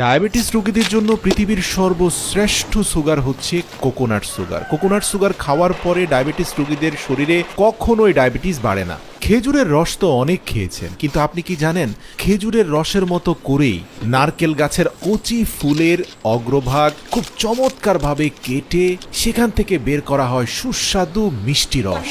Diabetes রোগীদের জন্য পৃথিবীর সর্বশ্রেষ্ঠ সুগার হচ্ছে কোকোনাট সুগার। কোকোনাট সুগার খাওয়ার পরে ডায়াবেটিস রোগীদের শরীরে কখনোই ডায়াবেটিস বাড়ে না। খেজুরের রস তো অনেক খেয়েছেন, কিন্তু আপনি কি জানেন, খেজুরের রসের মতো করেই নারকেল গাছের কচি ফুলের অগ্রভাগ খুব চমৎকারভাবে কেটে সেখান থেকে বের করা হয় সুস্বাদু মিষ্টি রস।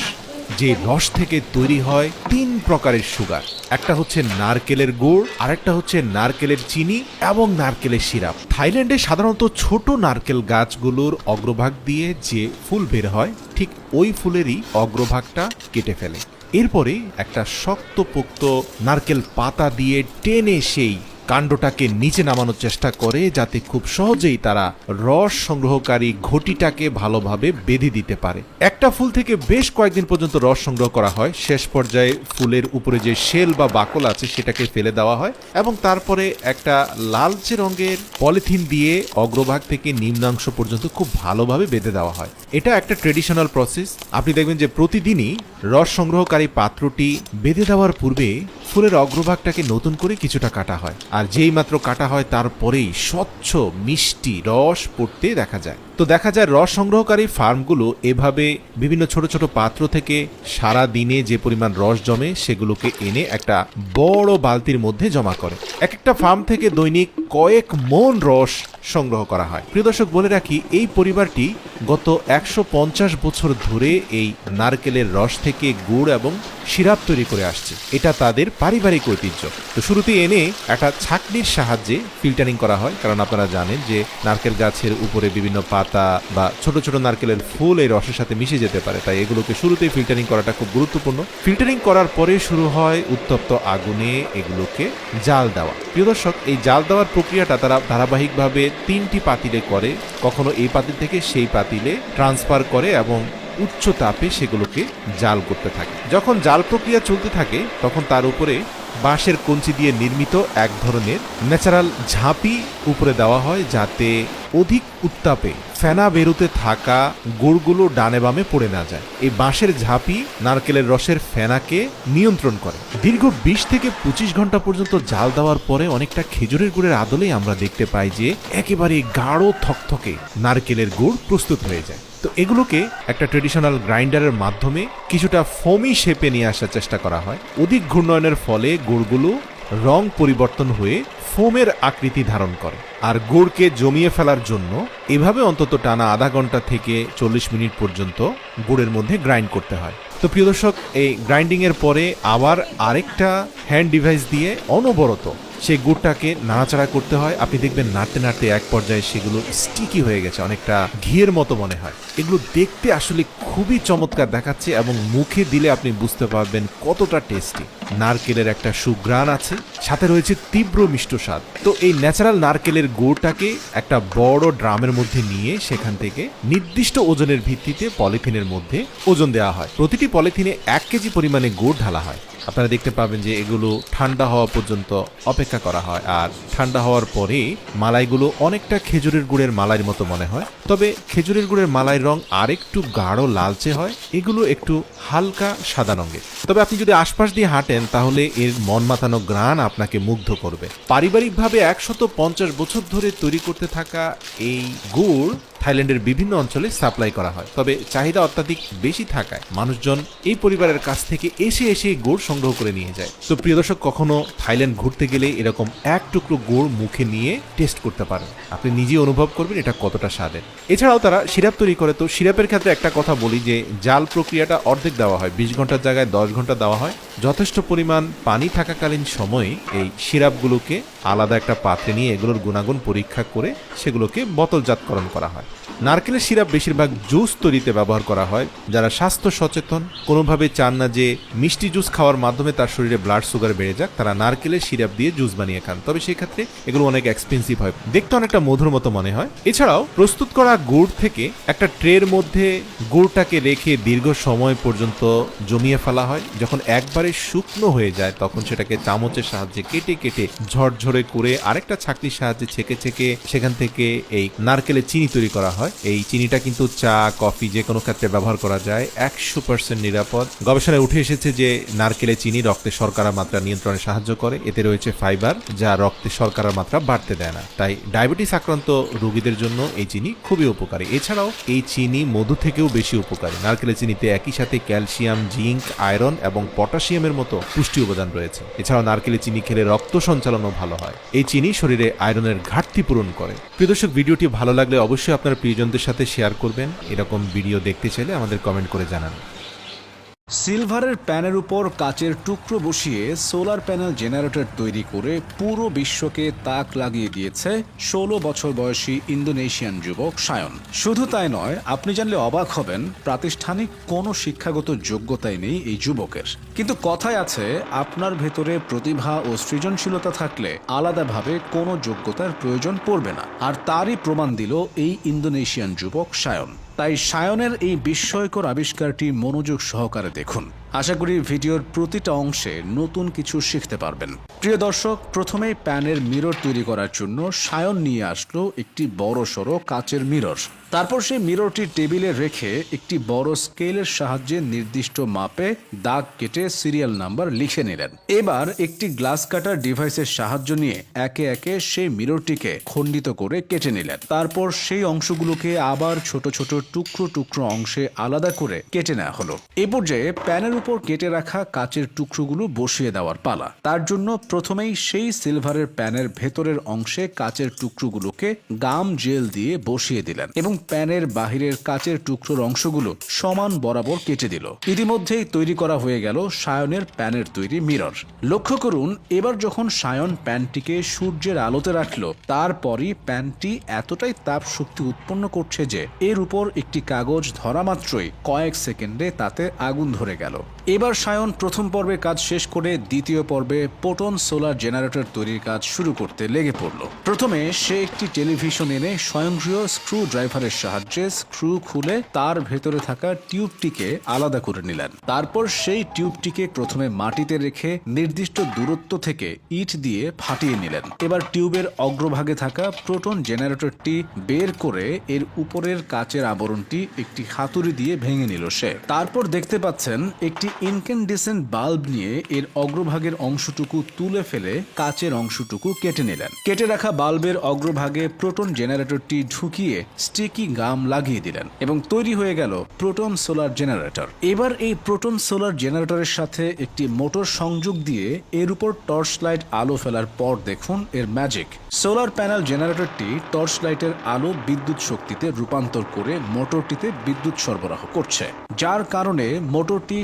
যে রস থেকে তৈরি হয় তিন প্রকারের সুগার। একটা হচ্ছে নারকেলের গুড়, আরেকটা হচ্ছে নারকেলের চিনি এবং নারকেলের সিরাপ। থাইল্যান্ডে সাধারণত ছোট নারকেল গাছগুলোর অগ্রভাগ দিয়ে যে ফুল বের হয়, ঠিক ওই ফুলেরই অগ্রভাগটা কেটে ফেলে। এরপরে একটা শক্তপোক্ত নারকেল পাতা দিয়ে টেনে সেই কাণ্ডটাকে নিচে নামানোর চেষ্টা করে যাতে খুব সহজেই তারা রস সংগ্রহকারী ঘটিটাকে ভালোভাবে বেঁধে দিতে পারে। একটা ফুল থেকে বেশ কয়েকদিন পর্যন্ত রস সংগ্রহ করা হয়। শেষ পর্যায়ে ফুলের উপরে যে শেল বা বাকল আছে সেটাকে ফেলে দেওয়া হয় এবং তারপরে একটা লালচে রঙের পলিথিন দিয়ে অগ্রভাগ থেকে নিম্নাংশ পর্যন্ত খুব ভালোভাবে বেঁধে দেওয়া হয়। এটা একটা ট্রেডিশনাল প্রসেস। আপনি দেখবেন যে প্রতিদিনই রস সংগ্রহকারী পাত্রটি বেঁধে দেওয়ার পূর্বে ফুলের অগ্রভাগটাকে নতুন করে কিছুটা কাটা হয়। আর যেই মাত্র কাটা হয় তারপরেই স্বচ্ছ মিষ্টি রস পড়তে দেখা যায়। তো দেখা যায়, রস সংগ্রহকারী ফার্মগুলো এভাবে বিভিন্ন ছোট ছোট পাত্র থেকে সারা দিনে যে পরিমাণ রস জমে, সেগুলোকে এনে একটা বড় বালতির মধ্যে জমা করে। এক একটা ফার্ম থেকে দৈনিক কয়েক মন রস সংগ্রহ করা হয়। প্রিয় দর্শক, বলে রাখি, এই পরিবারটি গত একশো পঞ্চাশ বছর ধরে এই নারকেলের রস থেকে গুড় এবং সিরাপ তৈরি করে আসছে। এটা তাদের পারিবারিক ঐতিহ্য। তো শুরুতে এনে একটা ছাকনির সাহায্যে ফিল্টারিং করা হয়। কারণ আপনারা জানেন যে নারকেল গাছের উপরে বিভিন্ন পাতা বা ছোট ছোট নারকেলের ফুল এই রসের সাথে মিশে যেতে পারে। তাই এগুলোকে শুরুতেই ফিল্টারিং করাটা খুব গুরুত্বপূর্ণ। ফিল্টারিং করার পরে শুরু হয় উত্তপ্ত আগুনে এগুলোকে জাল দেওয়া। প্রিয় দর্শক, এই জাল দেওয়ার প্রক্রিয়াটা তারা ধারাবাহিকভাবে তিনটি পাতিলে করে। কখনো এই পাতিল থেকে সেই পাতিলে ট্রান্সফার করে এবং উচ্চ তাপে সেগুলোকে জাল করতে থাকে। যখন জাল প্রক্রিয়া চলতে থাকে, তখন তার উপরে বাঁশের কঞ্চি দিয়ে নির্মিত এক ধরনের ন্যাচারাল ঝাঁপি উপরে দেওয়া হয় যাতে অধিক উত্তাপে ফেনা বেরোতে থাকা গুড়গুলো ডানে বামে পড়ে না যায়। এই বাঁশের ঝাঁপি নারকেলের রসের ফেনাকে নিয়ন্ত্রণ করে। দীর্ঘ বিশ থেকে পঁচিশ ঘণ্টা পর্যন্ত জাল দেওয়ার পরে অনেকটা খেজুরের গুড়ের আদলেই আমরা দেখতে পাই যে একেবারে গাঢ় থকথকে নারকেলের গুড় প্রস্তুত হয়ে যায়। তো এগুলোকে একটা ট্রেডিশনাল গ্রাইন্ডারের মাধ্যমে কিছুটা ফমি শেপে নিয়ে আসার চেষ্টা করা হয়। অধিক ঘূর্ণয়নের ফলে গুড়গুলো রং পরিবর্তন হয়ে ফোমের আকৃতি ধারণ করে। আর গুড়কে জমিয়ে ফেলার জন্য এভাবে অন্তত টানা আধা ঘণ্টা থেকে চল্লিশ মিনিট পর্যন্ত গুড়ের মধ্যে গ্রাইন্ড করতে হয়। তো প্রিয় দর্শক, এই গ্রাইন্ডিংয়ের পরে আবার আরেকটা হ্যান্ড ডিভাইস দিয়ে অনবরত সেই গুড়টাকে নাড়াচাড়া করতে হয়। আপনি দেখবেন নাড়তে নাড়তে এক পর্যায়ে সেগুলো স্টিকি হয়ে গেছে, অনেকটা ঘিয়ের মতো মনে হয়। এগুলো দেখতে আসলে খুবই চমৎকার দেখাচ্ছে এবং মুখে দিলে আপনি বুঝতে পারবেন কতটা টেস্টি নারকেলের একটা সুগ্রাণ আছে, সাথে রয়েছে তীব্র মিষ্ট স্বাদ। তো এই ন্যাচারাল নারকেলের গুড়টাকে একটা বড় ড্রামের মধ্যে নিয়ে সেখান থেকে নির্দিষ্ট ওজনের ভিত্তিতে পলিথিনের মধ্যে ওজন দেওয়া হয়। প্রতিটি পলিথিনে এক কেজি পরিমাণে গুড় ঢালা হয়। আপনারা দেখতে পাবেন যে এগুলো ঠান্ডা হওয়া পর্যন্ত অপেক্ষা করা হয়। আর ঠান্ডা হওয়ার পরে মালাইগুলো অনেকটা খেজুরের গুড়ের মালাইয়ের মতো মনে হয়। তবে খেজুরের গুড়ের মালাইয়ের রং আরেকটু গাঢ় লালচে হয়, এগুলো একটু হালকা সাদা রঙের। তবে আপনি যদি আশপাশ দিয়ে হাঁটেন, তাহলে এর মন মাতানো গ্রান আপনাকে মুগ্ধ করবে। পারিবারিকভাবে একশত পঞ্চাশ বছর ধরে তৈরি করতে থাকা এই গুড় থাইল্যান্ডের বিভিন্ন অঞ্চলে সাপ্লাই করা হয়। তবে চাহিদা অত্যাধিক বেশি থাকায় মানুষজন এই পরিবারের কাছ থেকে এসে এসে গুড় সংগ্রহ করে নিয়ে যায়। তো প্রিয় দর্শক, কখনো থাইল্যান্ড ঘুরতে গেলে এরকম এক টুকরো গুড় মুখে নিয়ে টেস্ট করতে পারেন। আপনি নিজেই অনুভব করবেন এটা কতটা স্বাদের। এছাড়াও তারা সিরাপ তৈরি করে। তো সিরাপের ক্ষেত্রে একটা কথা বলি যে, জাল প্রক্রিয়াটা অর্ধেক দেওয়া হয়। বিশ ঘণ্টার জায়গায় দশ ঘণ্টা দেওয়া হয়। যথেষ্ট পরিমাণ পানি থাকাকালীন সময়ে এই সিরাপগুলোকে আলাদা একটা পাত্রে নিয়ে এগুলোর গুণাগুণ পরীক্ষা করে সেগুলোকে বোতলজাতকরণ করা হয়। নারকেলের সিরাপ বেশিরভাগ জুস তৈরিতে ব্যবহার করা হয়, যারা স্বাস্থ্য সচেতন কোনোভাবে চান না যে মিষ্টি জুস খাওয়ার মাধ্যমে তার শরীরে ব্লাড সুগার বেড়ে যাক, তারা নারকেলের সিরাপ দিয়ে জুস বানিয়ে খান। তবে সেই ক্ষেত্রে এগুলো অনেক এক্সপেন্সিভ হয়। দেখতে অনেকটা মধুর মতো মনে হয়। এছাড়াও প্রস্তুত করা গুড় থেকে একটা ট্রের মধ্যে গুড়টাকে রেখে দীর্ঘ সময় পর্যন্ত জমিয়ে ফেলা হয়। যখন একবারে শুকনো হয়ে যায়, তখন সেটাকে চামচের সাহায্যে কেটে কেটে ঝরঝরে করে আরেকটা ছাকনির সাহায্যে ছেঁকে ছেঁকে সেখান থেকে এই নারকেলের চিনি তৈরি করা হয় হয়। এই চিনিটা কিন্তু চা, কফি যে কোনো ক্ষেত্রে ব্যবহার করা যায়। একশো পার্সেন্ট নিরাপদ। গবেষণায় উঠে এসেছে যে নারকেলে চিনি রক্তে শর্করা মাত্রা নিয়ন্ত্রণে সাহায্য করে। এতে রয়েছে ফাইবার যা রক্তে শর্করার মাত্রা বাড়তে দেয় না। তাই ডায়াবেটিস আক্রান্ত রোগীদের জন্য এই চিনি খুবই উপকারী। এছাড়াও এই চিনি মধু থেকেও বেশি উপকারী। নারকেলের চিনিতে একই সাথে ক্যালসিয়াম, জিঙ্ক, আয়রন এবং পটাশিয়ামের মতো পুষ্টি উপাদান রয়েছে। এছাড়াও নারকেলের চিনি খেলে রক্ত সঞ্চালনও ভালো হয়। এই চিনি শরীরে আয়রনের ঘাটতি পূরণ করে। প্রিয় দর্শক, ভিডিওটি ভালো লাগলে অবশ্যই আপনার প্রিয়জনদের সাথে শেয়ার করবেন। এরকম ভিডিও দেখতে চাইলে আমাদের কমেন্ট করে জানান। সিলভারের প্যানের উপর কাচের টুকরো বসিয়ে সোলার প্যানেল জেনারেটর তৈরি করে পুরো বিশ্বকে তাক লাগিয়ে দিয়েছে ষোলো বছর বয়সী ইন্দোনেশিয়ান যুবক সায়ন। শুধু তাই নয়, আপনি জানলে অবাক হবেন, প্রাতিষ্ঠানিক কোনো শিক্ষাগত যোগ্যতাই নেই এই যুবকের। কিন্তু কথায় আছে, আপনার ভেতরে প্রতিভা ও সৃজনশীলতা থাকলে আলাদাভাবে কোনো যোগ্যতার প্রয়োজন পড়বে না। আর তারই প্রমাণ দিল এই ইন্দোনেশিয়ান যুবক সায়ন। তাই সায়নের এই বিস্ময়কর আবিষ্কারটি মনোযোগ সহকারে দেখুন। আশা করি ভিডিওর প্রতিটা অংশে নতুন কিছু শিখতে পারবেন। প্রিয় দর্শক, প্রথমেই প্যানের মিরর তৈরি করার জন্য সায়ন নিয়ে আসলো একটি বড় সড়ো কাচের মিরর। তারপর সেই মিররটি টেবিলে রেখে একটি বড় স্কেলের সাহায্যে নির্দিষ্ট মাপে দাগ কেটে সিরিয়াল নাম্বার লিখে নিলেন। এবার একটি গ্লাস কাটার ডিভাইসের সাহায্য নিয়ে একে একে সেই মিররটিকে খণ্ডিত করে কেটে নিলেন। তারপর সেই অংশগুলোকে আবার ছোট ছোট টুকরো টুকরো অংশে আলাদা করে কেটে নেওয়া হলো। এ পর্যায়ে প্যানের উপর কেটে রাখা কাচের টুকরোগুলো বসিয়ে দেওয়ার পালা। তার জন্য প্রথমেই সেই সিলভারের প্যানের ভেতরের অংশে কাচের টুকরোগুলোকে গাম জেল দিয়ে বসিয়ে দিলেন এবং প্যানের বাহিরের কাচের টুকরোর অংশগুলো সমান বরাবর কেটে দিল। ইতিমধ্যেই তৈরি করা হয়ে গেল সায়নের প্যানের তৈরি মিরর। লক্ষ্য করুন, এবার যখন সায়ন প্যানটিকে সূর্যের আলোতে রাখল, তারপরই প্যানটি এতটাই তাপ শক্তি উৎপন্ন করছে যে এর উপর একটি কাগজ ধরা মাত্রই কয়েক সেকেন্ডে তাতে আগুন ধরে গেল। এবার সায়ন প্রথম পর্বের কাজ শেষ করে দ্বিতীয় পর্বে পোটন সোলার জেনারেটর তৈরির কাজ শুরু করতে লেগে পড়ল। প্রথমে সে একটি টেলিভিশন এনে স্বয়ংক্রিয় স্ক্রু ড্রাইভারের সাহায্যে স্ক্রু খুলে তার ভেতরে থাকা টিউবটিকে আলাদা করে নিলেন। তারপর সেই টিউবটিকে প্রথমে মাটিতে রেখে নির্দিষ্ট দূরত্ব থেকে ইট দিয়ে ফাটিয়ে নিলেন। এবার টিউবের অগ্রভাগে থাকা প্রোটন জেনারেটরটি বের করে এর উপরের কাচের আবরণটি একটি হাতুড়ি দিয়ে ভেঙে নিল সে। তারপর দেখতে পাচ্ছেন একটি ইনকেন্ডেসেন্ট বাল্ব নিয়ে এর অগ্রভাগের অংশটুকু তুলে ফেলে কাচের অংশটুকু কেটে নিলেন। কেটে রাখা বাল্বের অগ্রভাগে প্রোটন জেনারেটরটি ঢুকিয়ে স্টিকি গাম লাগিয়ে দিলেন এবং তৈরি হয়ে গেল প্রোটন সোলার জেনারেটর। এবার এই প্রোটন সোলার জেনারেটরের সাথে একটি মোটর সংযোগ দিয়ে এর উপর টর্চ লাইট আলো ফেলার পর দেখুন এর ম্যাজিক। সোলার প্যানেল জেনারেটরটি টর্চ লাইটের আলো বিদ্যুৎ শক্তিতে রূপান্তর করে মোটরটিতে বিদ্যুৎ সরবরাহ করছে, যার কারণে মোটরটি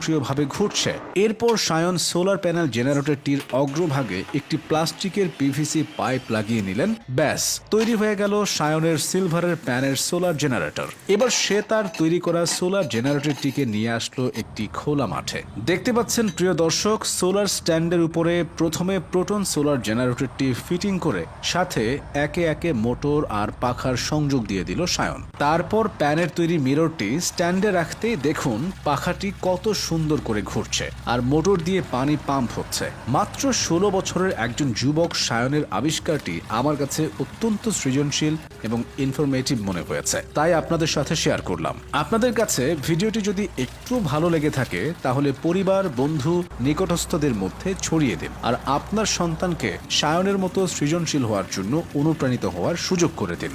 স্বয়ংক্রিয়ভাবে ঘুরছে এরপর সায়ন সোলার প্যানেল জেনারেটরটির অগ্রভাগে একটি প্লাস্টিকের পিভিসি পাইপ লাগিয়ে নিলেন। ব্যাস, তৈরি হয়ে গেল সায়নের সিলভারের প্যানের সোলার জেনারেটর। এবার সে তার তৈরি করা সোলার জেনারেটরটিকে নিয়ে আসলো একটি খোলা মাঠে। দেখতে পাচ্ছেন, প্রিয় দর্শক, সোলার স্ট্যান্ডের উপরে প্রথমে প্রোটন সোলার জেনারেটরটি ফিটিং করে সাথে একে একে মোটর আর পাখার সংযোগ দিয়ে দিল সায়ন। তারপর প্যানের তৈরি মিররটি স্ট্যান্ডে রাখতেই দেখুন, পাখাটি কত সুন্দর করে ঘুরছে আর মোটর দিয়ে পানি পাম্প হচ্ছে। মাত্র ষোলো বছরের একজন যুবক সায়নের আবিষ্কারটি আমার কাছে অত্যন্ত সৃজনশীল এবং ইনফরমেটিভ মনে হয়েছে। তাই আপনাদের সাথে শেয়ার করলাম। আপনাদের কাছে ভিডিওটি যদি একটু ভালো লেগে থাকে, তাহলে পরিবার, বন্ধু, নিকটস্থদের মধ্যে ছড়িয়ে দিন। আর আপনার সন্তানকে সায়নের মতো সৃজনশীল হওয়ার জন্য অনুপ্রাণিত হওয়ার সুযোগ করে দিন।